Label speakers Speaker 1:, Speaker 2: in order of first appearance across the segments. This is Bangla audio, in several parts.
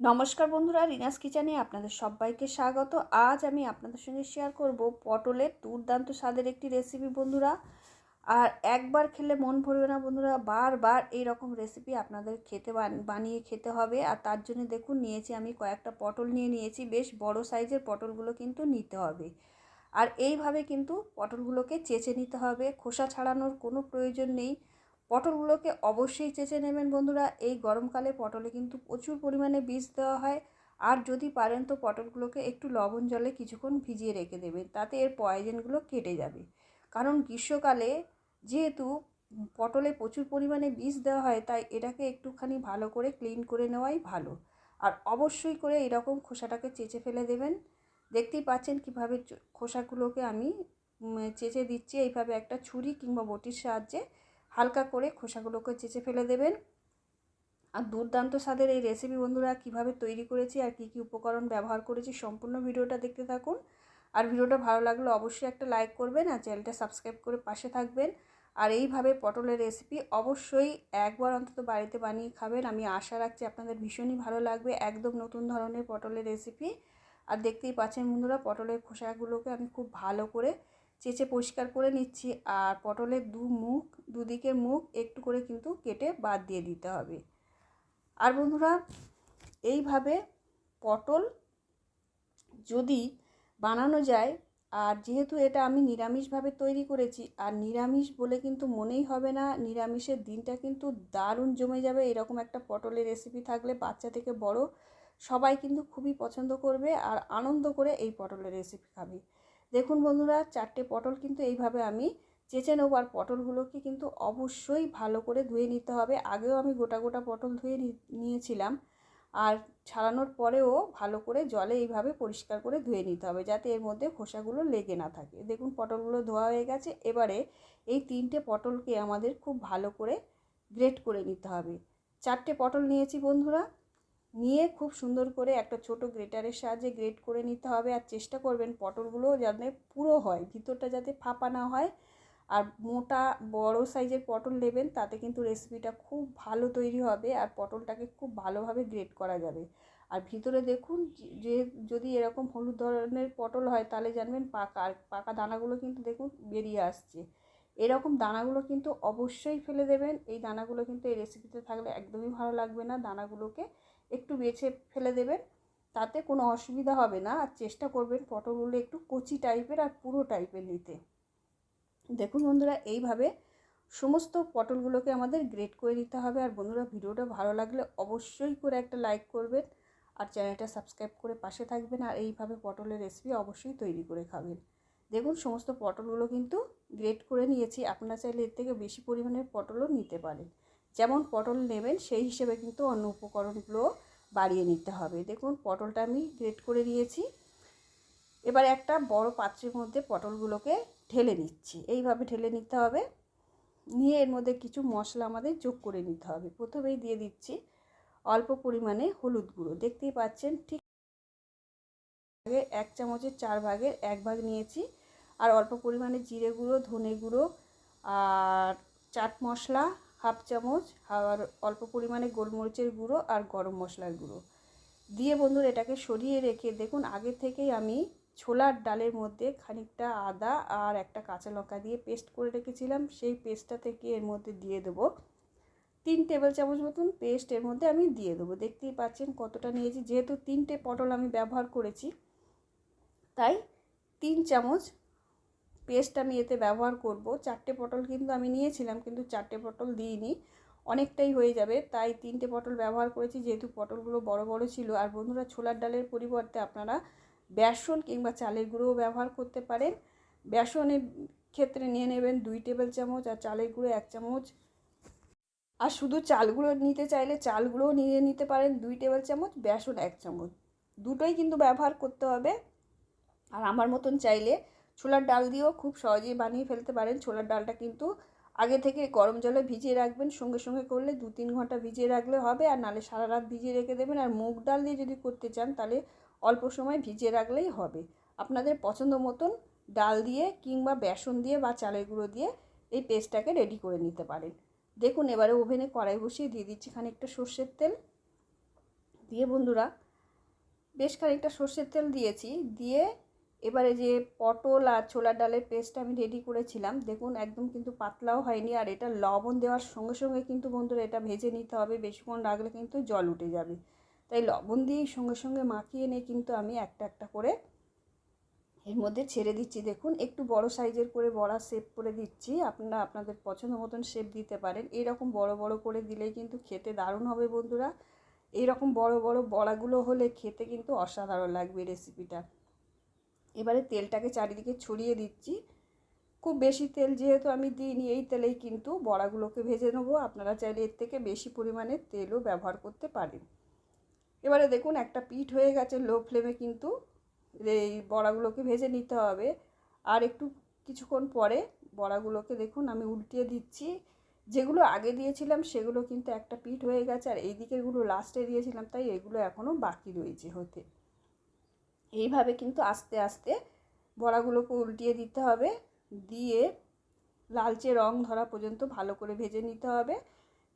Speaker 1: নমস্কার বন্ধুরা, রিনাস কিচেনে আপনাদের সবাইকে স্বাগত। আজ আমি আপনাদের সঙ্গে শেয়ার করব পটলের দুর্দান্ত স্বাদের একটি রেসিপি বন্ধুরা। আর একবার খেলে মন ভরবে না বন্ধুরা, বারবার এই রকম রেসিপি আপনাদের খেতে বানিয়ে খেতে হবে। আর তার জন্য দেখুন, নিয়েছি আমি কয়েকটা পটল নিয়ে নিয়েছি, বেশ বড় সাইজের পটলগুলো কিন্তু নিতে হবে। আর এইভাবে কিন্তু পটলগুলোকে চেঁচে নিতে হবে, খোসা ছাড়ানোর কোনো প্রয়োজন নেই। পটলগুলোকে অবশ্যই চেঁচে নেবেন বন্ধুরা। এই গরমকালে পটলে কিন্তু প্রচুর পরিমাণে বীজ দেওয়া হয়। আর যদি পারেন তো পটলগুলোকে একটু লবণ জলে কিছুক্ষণ ভিজিয়ে রেখে দেবেন, তাতে এর পয়জেনগুলো কেটে যাবে। কারণ গ্রীষ্মকালে যেহেতু পটলে প্রচুর পরিমাণে বীজ দেওয়া হয়, তাই এটাকে একটুখানি ভালো করে ক্লিন করে নেওয়াই ভালো। আর অবশ্যই করে এরকম খোসাটাকে চেঁচে ফেলে দেবেন। দেখতেই পাচ্ছেন কীভাবে খোসাগুলোকে আমি চেঁচে দিচ্ছি। এইভাবে একটা ছুরি কিংবা বটির সাহায্যে হালকা করে খোসাগুলোকে চেঁচে ফেলে দেবেন। আর দুর্দান্ত স্বাদের এই রেসিপি বন্ধুরা, কীভাবে তৈরি করেছি আর কি কি উপকরণ ব্যবহার করেছি সম্পূর্ণ ভিডিওটা দেখতে থাকুন। আর ভিডিওটা ভালো লাগলে অবশ্যই একটা লাইক করবেন আর চ্যানেলটা সাবস্ক্রাইব করে পাশে থাকবেন। আর এইভাবে পটলের রেসিপি অবশ্যই একবার অন্তত বাড়িতে বানিয়ে খাবেন। আমি আশা রাখছি আপনাদের ভীষণই ভালো লাগবে, একদম নতুন ধরনের পটলের রেসিপি আর দেখতেই পাচ্ছেন বন্ধুরা, পটলের খোসাগুলোকে আমি খুব ভালো করে চেঁচে পরিষ্কার করে নিচ্ছি আর পটলের দু মুখ দুদিকের মুখ একটু করে কিন্তু কেটে বাদ দিয়ে দিতে হবে। আর বন্ধুরা, এইভাবে পটল যদি বানানো যায়, আর যেহেতু এটা আমি নিরামিষভাবে তৈরি করেছি, আর নিরামিষ বলে কিন্তু মনেই হবে না, নিরামিষের দিনটা কিন্তু দারুণ জমে যাবে। এরকম একটা পটলের রেসিপি থাকলে বাচ্চা থেকে বড় সবাই কিন্তু খুবই পছন্দ করবে আর আনন্দ করে এই পটলের রেসিপি খাবে। দেখুন বন্ধুরা, চারটে পটল কিন্তু এইভাবে আমি চেঁচে নেব আর পটলগুলোকে কিন্তু অবশ্যই ভালো করে ধুয়ে নিতে হবে। আগেও আমি গোটা গোটা পটল ধুয়ে নিয়েছিলাম। আর ছাড়ানোর পরেও ভালো করে জলে এইভাবে পরিষ্কার করে ধুয়ে নিতে হবে যাতে এর মধ্যে খোসাগুলো লেগে না থাকে। দেখুন পটলগুলো ধোয়া হয়ে গেছে, এবারে এই তিনটে পটলকে আমাদের খুব ভালো করে গ্রেট করে নিতে হবে। চারটে পটল নিয়েছি বন্ধুরা নিয়ে খুব সুন্দর করে একটা ছোট গ্রেটারের সাহায্যে গ্রেট করে নিতে হবে আর চেষ্টা করবেন পটলগুলো যাতে পুরো হয়, ভিতরটা যাতে ফাঁপা না হয়। আর মোটা বড় সাইজের পটল নেবেন, তাতে কিন্তু রেসিপিটা খুব ভালো তৈরি হবে আর পটলটাকে খুব ভালোভাবে গ্রেট করা যাবে। আর ভিতরে দেখুন, যে যদি এরকম হলুদ ধরনের পটল হয়, তাহলে জানবেন পাকা, আর পাকা দানাগুলো কিন্তু দেখুন বেরিয়ে আসছে। এরকম দানাগুলো কিন্তু অবশ্যই ফেলে দেবেন। এই দানাগুলো কিন্তু এই রেসিপিতে থাকলে একদমই ভালো লাগবে না। দানাগুলোকে একটু বেছে ফেলে দেবেন। তাতে কোনো অসুবিধা হবে না। আর চেষ্টা করবেন পটলগুলো একটু কচি টাইপের আর পুরো টাইপের নিতে। দেখুন বন্ধুরা, এইভাবে সমস্ত পটলগুলোকে আমাদের গ্রেট করে নিতে হবে। আর বন্ধুরা, ভিডিওটা ভালো লাগলে অবশ্যই করে একটা লাইক করবেন। আর চ্যানেলটা সাবস্ক্রাইব করে পাশে থাকবেন। আর এইভাবে পটলের রেসিপি অবশ্যই তৈরি করে খাবেন। দেখুন, সমস্ত পটলগুলো কিন্তু গ্রেট করে নিয়েছি। আপনারা চাইলে এর থেকে বেশি পরিমাণের পটলও নিতে পারেন। যেমন পটল নেবেন, সেই হিসেবে কিন্তু অন্য উপকরণগুলো বাড়িয়ে নিতে হবে। দেখুন, পটলটা আমি গ্রেট করে নিয়েছি। এবার একটা বড় পাত্রের মধ্যে পটলগুলোকে ঢেলে নিচ্ছি। এইভাবে ঢেলে নিতে হবে। নিয়ে এর মধ্যে কিছু মশলা আমাদের যোগ করে নিতে হবে। প্রথমেই দিয়ে দিচ্ছি অল্প পরিমাণে হলুদ গুঁড়ো। দেখতেই পাচ্ছেন, ঠিক এক চামচের চার ভাগের এক ভাগ নিয়েছি। আর অল্প পরিমাণে জিরে গুঁড়ো, ধনে গুঁড়ো আর চাট মশলা হাফ চামচ আর অল্প পরিমাণে গোলমরিচের গুঁড়ো আর গরম মশলার গুঁড়ো। দিয়ে বন্ধুরা এটাকে সরিয়ে রেখে দেখুন, আগে থেকেই আমি ছোলার ডালের মধ্যে খানিকটা আদা আর একটা কাঁচা লঙ্কা দিয়ে পেস্ট করে রেখেছিলাম। সেই পেস্টটা থেকে এর মধ্যে দিয়ে দেবো তিন টেবিল চামচ মতন পেস্ট এর মধ্যে আমি দিয়ে দেবো। দেখতেই পাচ্ছেন কতটা নিয়েছি। যেহেতু তিনটে পটল আমি ব্যবহার করেছি, তাই তিন চামচ পেস্ট আমি এতে ব্যবহার করব। চারটে পটল কিন্তু আমি নিয়েছিলাম, কিন্তু চারটে পটল দিইনি। অনেকটাই হয়ে যাবে, তাই তিনটে পটল ব্যবহার করেছি, যেহেতু পটলগুলো বড় বড় ছিল। আর বন্ধুরা, ছোলার ডালের পরিবর্তে আপনারা বেসন কিংবা চালের গুঁড়োও ব্যবহার করতে পারেন। বেসনের ক্ষেত্রে নিয়ে নেবেন দুই টেবিল চামচ আর চালের গুঁড়ো এক চামচ। আর শুধু চালগুলো নিতে চাইলে চালগুলোও নিয়ে নিতে পারেন দুই টেবিল চামচ, বেসন এক চামচ। দুটোই কিন্তু ব্যবহার করতে হবে। আর আমার মতন চাইলে ছোলার ডাল দিয়েও খুব সহজেই বানিয়ে ফেলতে পারেন। ছোলার ডালটা কিন্তু আগে থেকে গরম জলে ভিজিয়ে রাখবেন। সঙ্গে সঙ্গে করলে দু তিন ঘণ্টা ভিজিয়ে রাখলে হবে আর নালে সারা রাত ভিজিয়ে রেখে দেবেন। আর মুগ ডাল দিয়ে যদি করতে চান তাহলে অল্প সময় ভিজিয়ে রাখলেই হবে। আপনাদের পছন্দ মতন ডাল দিয়ে কিংবা বেসন দিয়ে বা চালের গুঁড়ো দিয়ে এই পেস্টটাকে রেডি করে নিতে পারেন। দেখুন, এবারে ওভেনে কড়াই বসিয়ে দিয়ে দিচ্ছি খানিকটা সর্ষের তেল। দিয়ে বন্ধুরা, বেশ খানিকটা সর্ষের তেল দিয়েছি। দিয়ে এবারে যে পটল আর ছোলার ডালের পেস্টটা আমি রেডি করেছিলাম, দেখুন একদম কিন্তু পাতলাও হয়নি আর এটা লবণ দেওয়ার সঙ্গে সঙ্গে কিন্তু বন্ধুরা এটা ভেজে নিতে হবে, বেশিক্ষণ রাখলে কিন্তু জল উঠে যাবে। তাই লবণ দিয়েই সঙ্গে সঙ্গে মাখিয়ে নিয়ে কিন্তু আমি একটা একটা করে এর মধ্যে ছেড়ে দিচ্ছি। দেখুন একটু বড় সাইজের করে বড়া শেপ করে দিচ্ছি, আপনারা আপনাদের পছন্দ মতন শেপ দিতে পারেন। এরকম বড় বড় করে দিলেই কিন্তু খেতে দারুণ হবে বন্ধুরা। এইরকম বড় বড় বড়াগুলো হলে খেতে কিন্তু অসাধারণ লাগবে রেসিপিটা এবারে তেলটাকে চারিদিকে ছড়িয়ে দিচ্ছি। খুব বেশি তেল যেহেতু আমি দিইনি, এই তেলেই কিন্তু বড়াগুলোকে ভেজে নেব। আপনারা চাইলে এর থেকে বেশি পরিমাণে তেলও ব্যবহার করতে পারেন। এবারে দেখুন, একটা পিঠ হয়ে গেছে লো ফ্লেমে কিন্তু। এই বড়াগুলোকে ভেজে নিতে হবে। আর একটু কিছুক্ষণ পরে বড়াগুলোকে দেখুন, আমি উল্টিয়ে দিচ্ছি। যেগুলো আগে দিয়েছিলাম, সেগুলো কিন্তু একটা পিঠ হয়ে গেছে। আর এই দিকেরগুলো লাস্টে দিয়েছিলাম, তাই এগুলো এখনও বাকি রয়েছে হতে। এইভাবে কিন্তু আস্তে আস্তে বড়াগুলোকে উল্টিয়ে দিতে হবে। দিয়ে লালচে রং ধরা পর্যন্ত ভালো করে ভেজে নিতে হবে।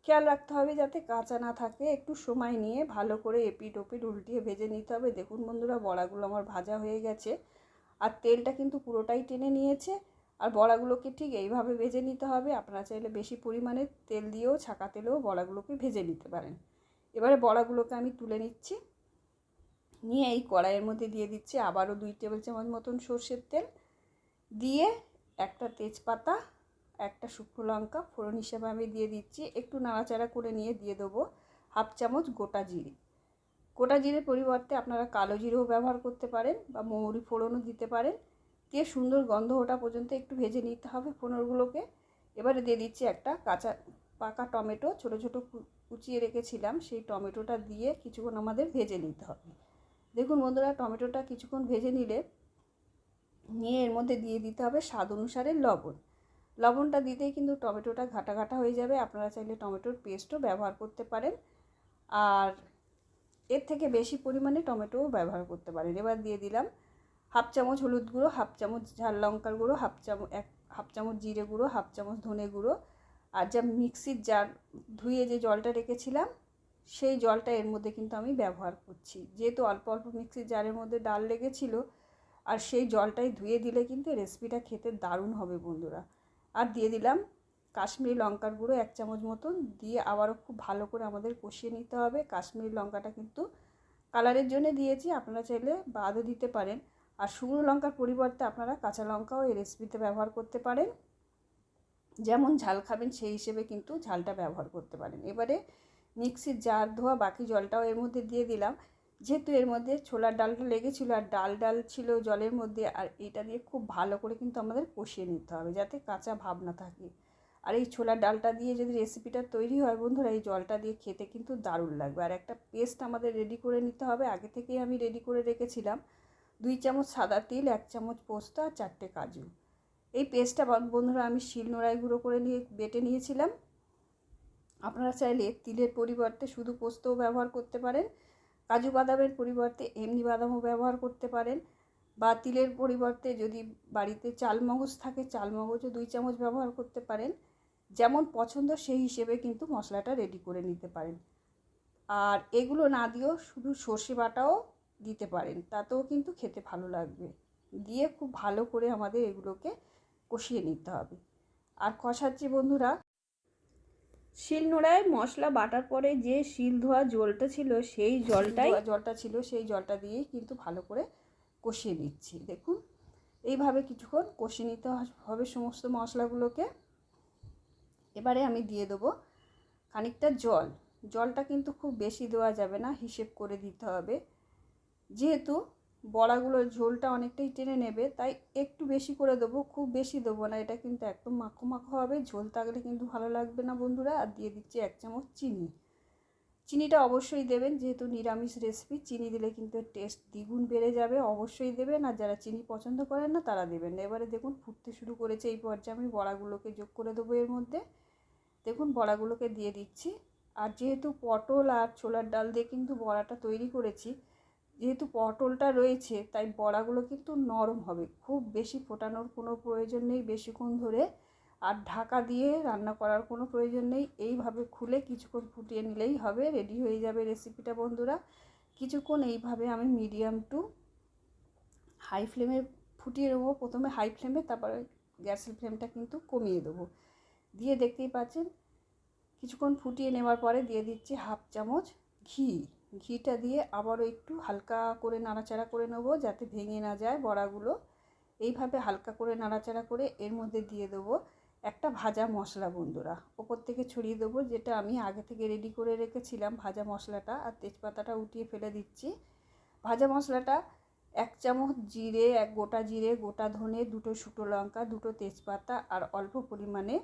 Speaker 1: খেয়াল রাখতে হবে যাতে কাঁচা না থাকে। একটু সময় নিয়ে ভালো করে এপিট ওপিট উল্টিয়ে ভেজে নিতে হবে। দেখুন বন্ধুরা, বড়াগুলো আমার ভাজা হয়ে গেছে। আর তেলটা কিন্তু পুরোটাই টেনে নিয়েছে। আর বড়াগুলোকে ঠিক এইভাবে ভেজে নিতে হবে। আপনারা চাইলে বেশি পরিমাণে তেল দিয়েও, ছাকা তেলেও বড়াগুলোকে ভেজে নিতে পারেন। এবারে বড়াগুলোকে আমি তুলে নিচ্ছি। নিয়ে এই কড়াইয়ের মধ্যে দিয়ে দিচ্ছি আবারও দুই টেবিল চামচ মতন সর্ষের তেল। দিয়ে একটা তেজপাতা, একটা শুকনো লঙ্কা ফোড়ন হিসেবে আমি দিয়ে দিচ্ছি। একটু নাড়াচাড়া করে নিয়ে দিয়ে দেবো হাফ চামচ গোটা জিরে। গোটা জিরের পরিবর্তে আপনারা কালো জিরেও ব্যবহার করতে পারেন বা মৌরি ফোড়নও দিতে পারেন। দিয়ে সুন্দর গন্ধ ওঠা পর্যন্ত একটু ভেজে নিতে হবে ফোড়নগুলোকে। এবারে দিয়ে দিচ্ছি একটা কাঁচা পাকা টমেটো। ছোটো ছোটো কুচিয়ে রেখেছিলাম, সেই টমেটোটা দিয়ে কিছুক্ষণ আমাদের ভেজে নিতে হবে। দেখুন বন্ধুরা, টমেটোটা কিছুক্ষণ ভেজে নিলে নিয়ে এর মধ্যে দিয়ে দিতে হবে স্বাদ অনুসারে লবণ। লবণটা দিতেই কিন্তু টমেটোটা ঘাটা ঘাটা হয়ে যাবে। আপনারা চাইলে টমেটোর পেস্টও ব্যবহার করতে পারেন। আর এর থেকে বেশি পরিমাণে টমেটোও ব্যবহার করতে পারেন। এবার দিয়ে দিলাম হাফ চামচ হলুদ গুঁড়ো, হাফ চামচ ঝাল লঙ্কার গুঁড়ো, হাফ চামচ, এক, হাফ চামচ জিরে গুঁড়ো, হাফ চামচ ধনে গুঁড়ো। আর যা মিক্সির জার ধুয়ে যে জলটা রেখেছিলাম সেই জলটা এর মধ্যে কিন্তু আমি ব্যবহার করছি। যেহেতু অল্প অল্প মিক্সির জারের মধ্যে ডাল লেগেছিল, আর সেই জলটাই ধুয়ে দিলে কিন্তু রেসিপিটা খেতে দারুণ হবে বন্ধুরা। আর দিয়ে দিলাম কাশ্মীরি লঙ্কার গুঁড়ো এক চামচ মতন, দিয়ে আবারও খুব ভালো করে আমাদের কষিয়ে নিতে হবে। কাশ্মীরি লঙ্কাটা কিন্তু কালারের জন্য দিয়েছি, আপনারা চাইলে বাদও দিতে পারেন। আর শুকনো লঙ্কার পরিবর্তে আপনারা কাঁচা লঙ্কাও এই রেসিপিতে ব্যবহার করতে পারেন। যেমন ঝাল খাবেন সেই হিসেবে কিন্তু ঝালটা ব্যবহার করতে পারেন। এবারে মিক্সির জার ধোয়া বাকি জলটাও এর মধ্যে দিয়ে দিলাম। যেহেতু এর মধ্যে ছোলার ডালটা লেগেছিলো আর ডাল ডাল ছিল জলের মধ্যে, আর এটা দিয়ে খুব ভালো করে কিন্তু আমাদের কষিয়ে নিতে হবে যাতে কাঁচা ভাব না থাকে। আর এই ছোলার ডালটা দিয়ে যদি রেসিপিটা তৈরি হয় বন্ধুরা, এই জলটা দিয়ে খেতে কিন্তু দারুণ লাগবে। আর একটা পেস্ট আমাদের রেডি করে নিতে হবে। আগে থেকেই আমি রেডি করে রেখেছিলাম। দুই চামচ সাদা তিল, এক চামচ পোস্ত আর চারটে কাজু। এই পেস্টটা বন্ধুরা আমি শিল নোড়াই গুঁড়ো করে নিয়ে বেটে নিয়েছিলাম। আপনারা চাইলে তিলের পরিবর্তে শুধু পোস্তও ব্যবহার করতে পারেন, কাজু বাদামের পরিবর্তে এমনি বাদামও ব্যবহার করতে পারেন বা তিলের পরিবর্তে যদি বাড়িতে চাল মগজ থাকে, চাল মগজও দুই চামচ ব্যবহার করতে পারেন। যেমন পছন্দ সেই হিসেবে কিন্তু মশলাটা রেডি করে নিতে পারেন। আর এগুলো না দিয়েও শুধু সর্ষে বাটাও দিতে পারেন, তাতেও কিন্তু খেতে ভালো লাগবে। দিয়ে খুব ভালো করে আমাদের এগুলোকে কষিয়ে নিতে হবে। আর কষাচ্ছি বন্ধুরা শিল নোড়ায় মশলা বাটার পরে যে শিল ধোয়া জলটা ছিল সেই জলটাই জলটা ছিল সেই জলটা দিয়েই কিন্তু ভালো করে কষিয়ে নিচ্ছি। দেখুন এইভাবে কিছুক্ষণ কষিয়ে নিতে হবে সমস্ত মশলাগুলোকে। এবারে আমি দিয়ে দেবো খানিকটা জল। জলটা কিন্তু খুব বেশি দেওয়া যাবে না হিসেব করে দিতে হবে। যেহেতু বড়াগুলোর ঝোলটা অনেকটাই টেনে নেবে, তাই একটু বেশি করে দেবো, খুব বেশি দেবো না, এটা কিন্তু একদম মাখো মাখো হবে, ঝোল থাকলে কিন্তু ভালো লাগবে না বন্ধুরা, আর দিয়ে দিচ্ছি এক চামচ চিনি। চিনিটা অবশ্যই দেবেন, যেহেতু নিরামিষ রেসিপি চিনি দিলে কিন্তু টেস্ট দ্বিগুণ বেড়ে যাবে, অবশ্যই দেবেন, আর যারা চিনি পছন্দ করেন না, তারা দেবেন এবারে দেখুন, ফুটতে শুরু করেছে এই পর্যায়ে, আমি বড়াগুলোকে যোগ করে দেবো এর মধ্যে। দেখুন, বড়াগুলোকে দিয়ে দিচ্ছি, আর যেহেতু পটল আর ছোলার ডাল দিয়ে কিন্তু বড়াটা তৈরি করেছি যেহেতু পটলটা রয়েছে, তাই বড়াগুলো কিন্তু নরম হবে। খুব বেশি ফোটানোর কোনো প্রয়োজন নেই, বেশিক্ষণ ধরে। আর ঢাকা দিয়ে রান্না করার কোনো প্রয়োজন নেই। এইভাবে খুলে কিছুক্ষণ ফুটিয়ে নিলেই হবে, রেডি হয়ে যাবে রেসিপিটা বন্ধুরা। কিছুক্ষণ এইভাবে আমি মিডিয়াম টু হাই ফ্লেমে ফুটিয়ে নেব। প্রথমে হাই ফ্লেমে, তারপরে গ্যাসের ফ্লেমটা কিন্তু কমিয়ে দেবো। দিয়ে দেখতেই পাচ্ছেন, কিছুক্ষণ ফুটিয়ে নেওয়ার পরে দিয়ে দিচ্ছি হাফ চামচ ঘি। ঘিটা দিয়ে আবারও একটু হালকা করে নাড়াচাড়া করে নেব, যাতে ভেঙে না যায় বড়াগুলো। এইভাবে হালকা করে নাড়াচাড়া করে এর মধ্যে দিয়ে দেবো একটা ভাজা মশলা বন্ধুরা। ওপর থেকে ছড়িয়ে দেবো, যেটা আমি আগে থেকে রেডি করে রেখেছিলাম ভাজা মশলাটা, আর তেজপাতাটা উঠিয়ে ফেলে দিচ্ছি। ভাজা মশলাটা এক চামচ জিরে, এক গোটা জিরে, গোটা ধনে, দুটো শুকনো লঙ্কা, দুটো তেজপাতা, আর অল্প পরিমাণে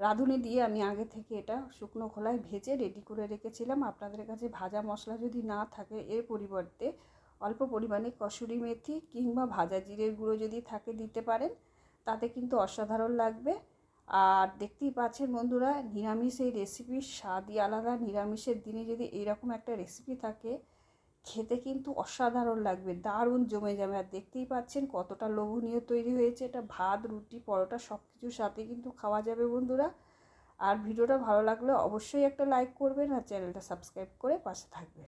Speaker 1: রাঁধুনি দিয়ে আমি আগে থেকে এটা শুকনো খোলায় ভেজে রেডি করে রেখেছিলাম। আপনাদের কাছে ভাজা মশলা যদি না থাকে এর পরিবর্তে অল্প পরিমাণে কসুরি মেথি কিংবা ভাজা জিরের গুঁড়ো যদি থাকে দিতে পারেন, তাতে কিন্তু অসাধারণ লাগবে। আর দেখতেই পাচ্ছেন বন্ধুরা, নিরামিষ এই রেসিপির স্বাদই আলাদা। নিরামিষের দিনে যদি এইরকম একটা রেসিপি থাকে খেতে কিন্তু অসাধারণ লাগবে, দারুণ জমে যাবে। আর দেখতেই পাচ্ছেন কতটা লোভনীয় তৈরি হয়েছে এটা, ভাত, রুটি, পরোটা সব কিছুর সাথে কিন্তু খাওয়া যাবে বন্ধুরা। আর ভিডিওটা ভালো লাগলে অবশ্যই একটা লাইক করবেন আর চ্যানেলটা সাবস্ক্রাইব করে পাশে থাকবেন।